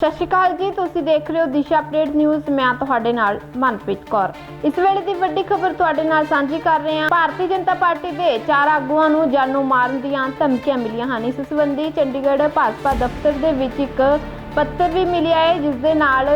ਸਤਿ ਸ਼੍ਰੀ ਅਕਾਲ ਜੀ, ਤੁਸੀਂ ਦੇਖ ਰਹੇ ਹੋ ਦਿਸ਼ਾ ਅਪਡੇਟ ਨਿਊਜ਼ ਮੈਂ ਤੁਹਾਡੇ ਨਾਲ ਮਨਪ੍ਰੀਤ ਕੌਰ। ਇਸ ਵੇਲੇ ਦੀ ਵੱਡੀ ਖਬਰ ਤੁਹਾਡੇ ਨਾਲ ਸਾਂਝੀ ਕਰ ਰਹੇ ਹਾਂ। ਭਾਰਤੀ ਜਨਤਾ ਪਾਰਟੀ ਦੇ ਚਾਰ ਆਗੂਆਂ ਨੂੰ ਜਾਨੋਂ ਮਾਰਨ ਦੀਆਂ ਧਮਕੀਆਂ ਮਿਲੀਆਂ ਹਨ। ਇਸ ਸੰਬੰਧੀ ਚੰਡੀਗੜ੍ਹ ਭਾਜਪਾ ਦਫ਼ਤਰ ਦੇ ਵਿੱਚ ਇੱਕ ਪੱਤਰ ਵੀ ਮਿਲਿਆ ਹੈ, ਜਿਸ ਦੇ ਨਾਲ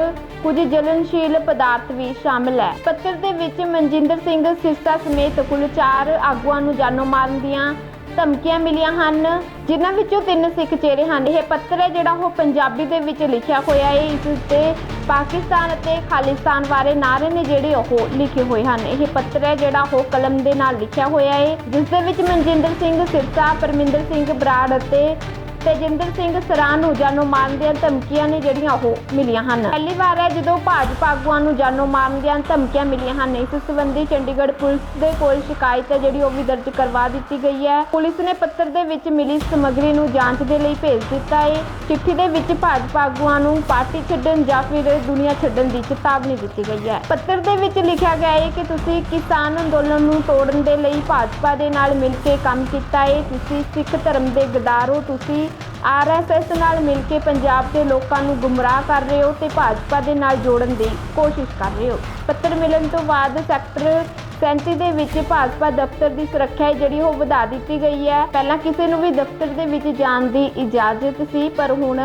ਕੁਝ ਜਲਨਸ਼ੀਲ ਪਦਾਰਥ ਵੀ ਸ਼ਾਮਲ ਹੈ। ਪੱਤਰ ਦੇ ਵਿੱਚ ਮਨਜਿੰਦਰ ਸਿੰਘ ਸਿਰਸਾ ਸਮੇਤ ਕੁੱਲ ਚਾਰ ਆਗੂਆਂ ਨੂੰ ਜਾਨੋਂ ਮਾਰਨ ਦੀਆਂ ਧਮਕੀਆਂ ਮਿਲੀਆਂ ਹਨ, ਜਿਨ੍ਹਾਂ ਵਿੱਚੋਂ ਤਿੰਨ ਸਿੱਖ ਚਿਹਰੇ ਹਨ। ਇਹ ਪੱਤਰ ਹੈ ਜਿਹੜਾ ਉਹ ਪੰਜਾਬੀ ਦੇ ਵਿੱਚ ਲਿਖਿਆ ਹੋਇਆ ਹੈ। ਇਸ ਉੱਤੇ ਪਾਕਿਸਤਾਨ ਅਤੇ ਖਾਲਿਸਤਾਨ ਬਾਰੇ ਨਾਅਰੇ ਨੇ ਜਿਹੜੇ ਉਹ ਲਿਖੇ ਹੋਏ ਹਨ। ਇਹ ਪੱਤਰ ਹੈ ਜਿਹੜਾ ਉਹ ਕਲਮ ਦੇ ਨਾਲ ਲਿਖਿਆ ਹੋਇਆ ਹੈ। ਜਿਸ ਦੇ ਵਿੱਚ ਮਨਜਿੰਦਰ ਸਿੰਘ ਸਿਰਸਾ, ਪਰਮਿੰਦਰ ਸਿੰਘ ਬਰਾੜ ਅਤੇ ਤੇਜਿੰਦਰ ਸਿੰਘ ਸਰਾਂ ਨੂੰ ਜਾਨੋਂ ਮਾਰਨ ਦੀਆਂ ਧਮਕੀਆਂ ਨੇ ਜਿਹੜੀਆਂ ਉਹ ਮਿਲੀਆਂ ਹਨ। ਪਹਿਲੀ ਵਾਰ ਹੈ ਜਦੋਂ ਭਾਜਪਾ ਆਗੂਆਂ ਨੂੰ ਜਾਨੋਂ ਮਾਰਨ ਦੀਆਂ ਧਮਕੀਆਂ ਮਿਲੀਆਂ ਹਨ। ਇਸ ਸੰਬੰਧੀ ਚੰਡੀਗੜ੍ਹ ਪੁਲਿਸ ਦੇ ਕੋਲ ਸ਼ਿਕਾਇਤ ਹੈ, ਜਿਹੜੀ ਉਹ ਵੀ ਦਰਜ ਕਰਵਾ ਦਿੱਤੀ ਗਈ ਹੈ। ਪੁਲਿਸ ਨੇ ਪੱਤਰ ਦੇ ਵਿੱਚ ਮਿਲੀ ਸਮੱਗਰੀ ਨੂੰ ਜਾਂਚ ਦੇ ਲਈ ਭੇਜ ਦਿੱਤਾ ਹੈ। ਚਿੱਠੀ ਦੇ ਵਿੱਚ ਭਾਜਪਾ ਆਗੂਆਂ ਨੂੰ ਪਾਰਟੀ ਛੱਡਣ ਜਾਂ ਫਿਰ ਦੁਨੀਆ ਛੱਡਣ ਦੀ ਚੇਤਾਵਨੀ ਦਿੱਤੀ ਗਈ ਹੈ। ਪੱਤਰ ਦੇ ਵਿੱਚ ਲਿਖਿਆ ਗਿਆ ਹੈ ਕਿ ਤੁਸੀਂ ਕਿਸਾਨ ਅੰਦੋਲਨ ਨੂੰ ਤੋੜਨ ਦੇ ਲਈ ਭਾਜਪਾ ਦੇ ਨਾਲ ਮਿਲ ਕੇ ਕੰਮ ਕੀਤਾ ਹੈ। ਤੁਸੀਂ ਸਿੱਖ ਧਰਮ ਦੇ ਗਦਾਰ ਹੋ, ਤੁਸੀਂ ਆਰਐਸਐਸ ਨਾਲ ਮਿਲ ਕੇ ਪੰਜਾਬ ਦੇ ਲੋਕਾਂ ਨੂੰ ਗੁੰਮਰਾਹ ਕਰ ਰਹੇ ਹੋ ਤੇ ਭਾਜਪਾ ਦੇ ਨਾਲ ਜੋੜਨ ਦੀ ਕੋਸ਼ਿਸ਼ ਕਰ ਰਹੇ ਹੋ। ਪੱਤਰ ਮਿਲਣ ਤੋਂ ਬਾਅਦ ਸੈਕਟਰ 37 ਦੇ ਵਿੱਚ ਭਾਜਪਾ ਦਫ਼ਤਰ ਦੀ ਸੁਰੱਖਿਆ ਜਿਹੜੀ ਉਹ ਵਧਾ ਦਿੱਤੀ ਗਈ ਹੈ। ਪਹਿਲਾਂ ਕਿਸੇ ਨੂੰ ਵੀ ਦਫ਼ਤਰ ਦੇ ਵਿੱਚ ਜਾਣ ਦੀ ਇਜਾਜ਼ਤ ਸੀ, ਪਰ ਹੁਣ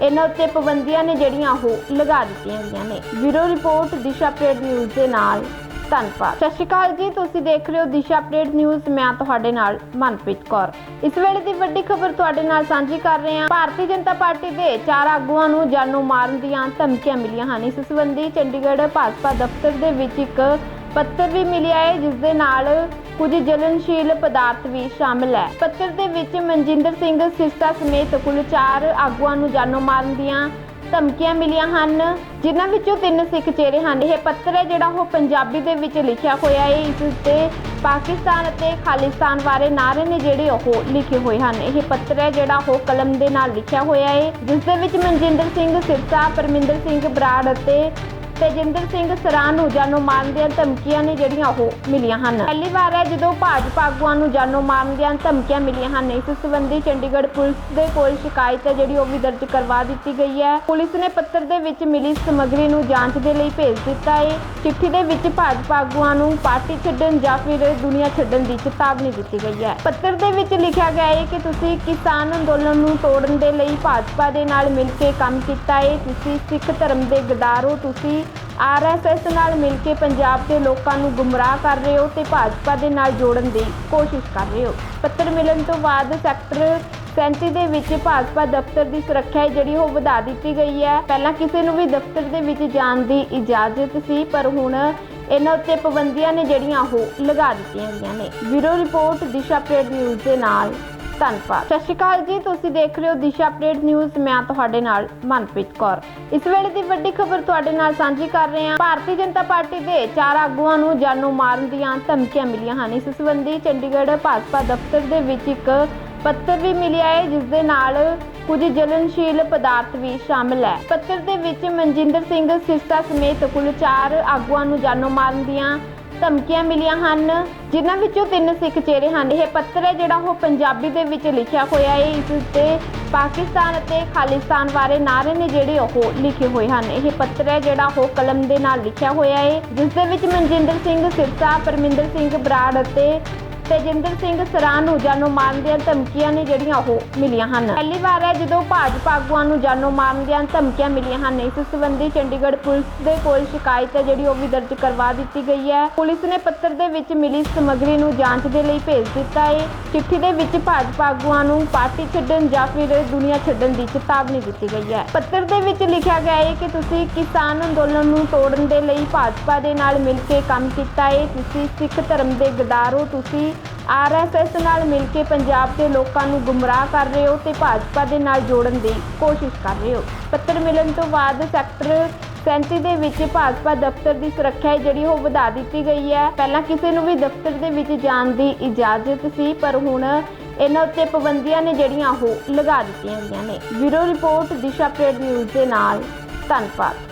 ਇਹਨਾਂ ਉੱਤੇ ਪਾਬੰਦੀਆਂ ਨੇ ਜਿਹੜੀਆਂ ਉਹ ਲਗਾ ਦਿੱਤੀਆਂ ਗਈਆਂ ਨੇ। Bureau report, Disha update news ਦੇ ਨਾਲ। ਧੰਨਵਾਦ। ਸਤਿ ਸ਼੍ਰੀ ਅਕਾਲ ਜੀ, ਤੁਸੀਂ ਦੇਖ ਰਹੇ ਹੋ ਦਿਸ਼ਾ ਅਪਡੇਟ ਨਿਊਜ਼। ਮੈਂ ਤੁਹਾਡੇ ਨਾਲ ਮਨਪ੍ਰੀਤ ਕੌਰ। ਇਸ ਵੇਲੇ ਦੀ ਵੱਡੀ ਖਬਰ ਤੁਹਾਡੇ ਨਾਲ ਸਾਂਝੀ ਕਰ ਰਹੇ ਹਾਂ। ਭਾਰਤੀ ਜਨਤਾ ਪਾਰਟੀ ਦੇ ਚਾਰ ਆਗੂਆਂ ਨੂੰ ਜਾਨੋਂ ਮਾਰਨ ਦੀਆਂ ਧਮਕੀਆਂ ਮਿਲੀਆਂ ਹਨ। ਇਸ ਸੰਬੰਧੀ ਚੰਡੀਗੜ੍ਹ ਭਾਜਪਾ ਦਫ਼ਤਰ ਦੇ ਵਿੱਚ ਇੱਕ ਪੱਤਰ ਵੀ ਮਿਲਿਆ ਹੈ, ਜਿਸ ਦੇ ਨਾਲ ਕੁਝ ਜਲਨਸ਼ੀਲ ਪਦਾਰਥ ਵੀ ਸ਼ਾਮਲ ਹੈ। ਪੱਤਰ ਦੇ ਵਿੱਚ ਮਨਜਿੰਦਰ ਸਿੰਘ ਸਿਰਸਾ ਸਮੇਤ ਕੁੱਲ ਚਾਰ ਆਗੂਆਂ ਨੂੰ ਜਾਨੋਂ ਮਾਰਨ ਦੀਆਂ ਧਮਕੀਆਂ ਮਿਲੀਆਂ ਹਨ, ਜਿਨ੍ਹਾਂ ਵਿੱਚੋਂ ਤਿੰਨ ਸਿੱਖ ਚਿਹਰੇ ਹਨ, ਇਹ ਪੱਤਰ ਹੈ ਜਿਹੜਾ ਉਹ ਪੰਜਾਬੀ ਦੇ ਵਿੱਚ ਲਿਖਿਆ ਹੋਇਆ ਹੈ। ਇਸ ਉੱਤੇ ਪਾਕਿਸਤਾਨ ਅਤੇ ਖਾਲਿਸਤਾਨ ਬਾਰੇ ਨਾਅਰੇ ਨੇ ਜਿਹੜੇ ਉਹ ਲਿਖੇ ਹੋਏ ਹਨ। ਇਹ ਪੱਤਰ ਹੈ ਜਿਹੜਾ ਉਹ ਕਲਮ ਦੇ ਨਾਲ ਲਿਖਿਆ ਹੋਇਆ ਹੈ, ਜਿਸ ਦੇ ਵਿੱਚ ਮਨਜਿੰਦਰ ਸਿੰਘ ਸਿਰਸਾ, ਪਰਮਿੰਦਰ ਸਿੰਘ ਬਰਾੜ ਅਤੇ ਤੇਜਿੰਦਰ ਸਿੰਘ ਸਰਾਂ ਨੂੰ ਜਾਨੋਂ ਮਾਰਨ ਦੀਆਂ ਧਮਕੀਆਂ ਨੇ ਜਿਹੜੀਆਂ ਉਹ ਮਿਲੀਆਂ ਹਨ। ਪਹਿਲੀ ਵਾਰ ਹੈ ਜਦੋਂ ਭਾਜਪਾ ਆਗੂਆਂ ਨੂੰ ਜਾਨੋਂ ਮਾਰਨ ਦੀਆਂ ਧਮਕੀਆਂ ਮਿਲੀਆਂ ਹਨ। ਇਸ ਸੰਬੰਧੀ ਚੰਡੀਗੜ੍ਹ ਪੁਲਿਸ ਦੇ ਕੋਲ ਸ਼ਿਕਾਇਤ ਹੈ, ਜਿਹੜੀ ਉਹ ਵੀ ਦਰਜ ਕਰਵਾ ਦਿੱਤੀ ਗਈ ਹੈ। ਪੁਲਿਸ ਨੇ ਪੱਤਰ ਦੇ ਵਿੱਚ ਮਿਲੀ ਸਮੱਗਰੀ ਨੂੰ ਜਾਂਚ ਦੇ ਲਈ ਭੇਜ ਦਿੱਤਾ ਹੈ। ਚਿੱਠੀ ਦੇ ਵਿੱਚ ਭਾਜਪਾ ਆਗੂਆਂ ਨੂੰ ਪਾਰਟੀ ਛੱਡਣ ਜਾਂ ਫਿਰ ਦੁਨੀਆ ਛੱਡਣ ਦੀ ਚੇਤਾਵਨੀ ਦਿੱਤੀ ਗਈ ਹੈ। ਪੱਤਰ ਦੇ ਵਿੱਚ ਲਿਖਿਆ ਗਿਆ ਹੈ ਕਿ ਤੁਸੀਂ ਕਿਸਾਨ ਅੰਦੋਲਨ ਨੂੰ ਤੋੜਨ ਦੇ ਲਈ ਭਾਜਪਾ ਦੇ ਨਾਲ ਮਿਲ ਕੇ ਕੰਮ ਕੀਤਾ ਹੈ। ਤੁਸੀਂ ਸਿੱਖ ਧਰਮ ਦੇ ਗਦਾਰ ਹੋ, ਤੁਸੀਂ ਆਰਐਸਐਸ ਨਾਲ ਮਿਲ ਕੇ ਪੰਜਾਬ ਦੇ ਲੋਕਾਂ ਨੂੰ ਗੁੰਮਰਾਹ ਕਰ ਰਹੇ ਹੋ ਤੇ ਭਾਜਪਾ ਦੇ ਨਾਲ ਜੋੜਨ ਦੀ ਕੋਸ਼ਿਸ਼ ਕਰ ਰਹੇ ਹੋ। ਪੱਤਰ ਮਿਲਣ ਤੋਂ ਬਾਅਦ ਸੈਕਟਰ 37 ਦੇ ਵਿੱਚ ਭਾਜਪਾ ਦਫ਼ਤਰ ਦੀ ਸੁਰੱਖਿਆ ਜਿਹੜੀ ਉਹ ਵਧਾ ਦਿੱਤੀ ਗਈ ਹੈ। ਪਹਿਲਾਂ ਕਿਸੇ ਨੂੰ ਵੀ ਦਫ਼ਤਰ ਦੇ ਵਿੱਚ ਜਾਣ ਦੀ ਇਜਾਜ਼ਤ ਸੀ, ਪਰ ਹੁਣ ਇਹਨਾਂ ਉੱਤੇ ਪਾਬੰਦੀਆਂ ਨੇ ਜਿਹੜੀਆਂ ਉਹ ਲਗਾ ਦਿੱਤੀਆਂ ਗਈਆਂ ਨੇ। Bureau report, Disha update news ਦੇ ਨਾਲ। ਧੰਨਵਾਦ। ਸਤਿ ਸ਼੍ਰੀ ਅਕਾਲ ਜੀ, ਤੁਸੀਂ ਦੇਖ ਰਹੇ ਹੋ ਦਿਸ਼ਾ ਅਪਡੇਟ ਨਿਊਜ਼। ਮੈਂ ਤੁਹਾਡੇ ਨਾਲ ਮਨਪ੍ਰੀਤ ਕੌਰ। ਇਸ ਵੇਲੇ ਦੀ ਵੱਡੀ ਖਬਰ ਤੁਹਾਡੇ ਨਾਲ ਸਾਂਝੀ ਕਰ ਰਹੇ ਹਾਂ। ਭਾਰਤੀ ਜਨਤਾ ਪਾਰਟੀ ਦੇ ਚਾਰ ਆਗੂਆਂ ਨੂੰ ਜਾਨੋਂ ਮਾਰਨ ਦੀਆਂ ਧਮਕੀਆਂ ਮਿਲੀਆਂ ਹਨ। ਇਸ ਸੰਬੰਧੀ ਚੰਡੀਗੜ੍ਹ ਭਾਜਪਾ ਦਫ਼ਤਰ ਦੇ ਵਿੱਚ ਇੱਕ ਪੱਤਰ ਵੀ ਮਿਲਿਆ ਹੈ, ਜਿਸ ਦੇ ਨਾਲ ਕੁਝ ਜਲਨਸ਼ੀਲ ਪਦਾਰਥ ਵੀ ਸ਼ਾਮਲ ਹੈ। ਪੱਤਰ ਦੇ ਵਿੱਚ ਮਨਜਿੰਦਰ ਸਿੰਘ ਸਿਰਸਾ ਸਮੇਤ ਕੁੱਲ ਚਾਰ ਆਗੂਆਂ ਨੂੰ ਜਾਨੋਂ ਮਾਰਨ ਦੀਆਂ ਧਮਕੀਆਂ ਮਿਲੀਆਂ ਹਨ, ਜਿਨ੍ਹਾਂ ਵਿੱਚੋਂ ਤਿੰਨ ਸਿੱਖ ਚਿਹਰੇ ਹਨ, ਇਹ ਪੱਤਰ ਹੈ ਜਿਹੜਾ ਉਹ ਪੰਜਾਬੀ ਦੇ ਵਿੱਚ ਲਿਖਿਆ ਹੋਇਆ ਹੈ। ਇਸ ਉੱਤੇ ਪਾਕਿਸਤਾਨ ਅਤੇ ਖਾਲਿਸਤਾਨ ਬਾਰੇ ਨਾਅਰੇ ਨੇ ਜਿਹੜੇ ਉਹ ਲਿਖੇ ਹੋਏ ਹਨ। ਇਹ ਪੱਤਰ ਹੈ ਜਿਹੜਾ ਉਹ ਕਲਮ ਦੇ ਨਾਲ ਲਿਖਿਆ ਹੋਇਆ ਹੈ, ਜਿਸ ਦੇ ਵਿੱਚ ਮਨਜਿੰਦਰ ਸਿੰਘ ਸਿਰਸਾ, ਪਰਮਿੰਦਰ ਸਿੰਘ ਬਰਾੜ ਅਤੇ ਤੇਜਿੰਦਰ ਸਿੰਘ ਸਰਾਂ ਨੂੰ ਜਾਨੋਂ ਮਾਰਨ ਦੀਆਂ ਧਮਕੀਆਂ ਨੇ ਜਿਹੜੀਆਂ ਉਹ ਮਿਲੀਆਂ ਹਨ। ਪਹਿਲੀ ਵਾਰ ਹੈ ਜਦੋਂ ਭਾਜਪਾ ਆਗੂਆਂ ਨੂੰ ਜਾਨੋਂ ਮਾਰਨ ਦੀਆਂ ਧਮਕੀਆਂ ਮਿਲੀਆਂ ਹਨ। ਇਸ ਸੰਬੰਧੀ ਚੰਡੀਗੜ੍ਹ ਪੁਲਿਸ ਦੇ ਕੋਲ ਸ਼ਿਕਾਇਤ ਹੈ, ਜਿਹੜੀ ਉਹ ਵੀ ਦਰਜ ਕਰਵਾ ਦਿੱਤੀ ਗਈ ਹੈ। ਪੁਲਿਸ ਨੇ ਪੱਤਰ ਦੇ ਵਿੱਚ ਮਿਲੀ ਸਮੱਗਰੀ ਨੂੰ ਜਾਂਚ ਦੇ ਲਈ ਭੇਜ ਦਿੱਤਾ ਹੈ। ਚਿੱਠੀ ਦੇ ਵਿੱਚ ਭਾਜਪਾ ਆਗੂਆਂ ਨੂੰ ਪਾਰਟੀ ਛੱਡਣ ਜਾਂ ਫਿਰ ਦੁਨੀਆ ਛੱਡਣ ਦੀ ਚੇਤਾਵਨੀ ਦਿੱਤੀ ਗਈ ਹੈ। ਪੱਤਰ ਦੇ ਵਿੱਚ ਲਿਖਿਆ ਗਿਆ ਹੈ ਕਿ ਤੁਸੀਂ ਕਿਸਾਨ ਅੰਦੋਲਨ ਨੂੰ ਤੋੜਨ ਦੇ ਲਈ ਭਾਜਪਾ ਦੇ ਨਾਲ ਮਿਲ ਕੇ ਕੰਮ ਕੀਤਾ ਹੈ। ਤੁਸੀਂ ਸਿੱਖ ਧਰਮ ਦੇ ਗਦਾਰ ਹੋ, ਤੁਸੀਂ ਆਰਐਸਐਸ ਨਾਲ ਮਿਲ ਕੇ ਪੰਜਾਬ ਦੇ ਲੋਕਾਂ ਨੂੰ ਗੁੰਮਰਾਹ ਕਰ ਰਹੇ ਹੋ ਤੇ ਭਾਜਪਾ ਦੇ ਨਾਲ ਜੋੜਨ ਦੀ ਕੋਸ਼ਿਸ਼ ਕਰ ਰਹੇ ਹੋ। ਪੱਤਰ ਮਿਲਣ ਤੋਂ ਬਾਅਦ ਸੈਕਟਰ 37 ਦੇ ਵਿੱਚ ਭਾਜਪਾ ਦਫ਼ਤਰ ਦੀ ਸੁਰੱਖਿਆ ਜਿਹੜੀ ਉਹ ਵਧਾ ਦਿੱਤੀ ਗਈ ਹੈ। ਪਹਿਲਾਂ ਕਿਸੇ ਨੂੰ ਵੀ ਦਫ਼ਤਰ ਦੇ ਵਿੱਚ ਜਾਣ ਦੀ ਇਜਾਜ਼ਤ ਸੀ, ਪਰ ਹੁਣ ਇਹਨਾਂ ਉੱਤੇ ਪਾਬੰਦੀਆਂ ਨੇ ਜਿਹੜੀਆਂ ਉਹ ਲਗਾ ਦਿੱਤੀਆਂ ਗਈਆਂ ਨੇ। Bureau report, Disha update news ਦੇ ਨਾਲ ਧੰਨਵਾਦ।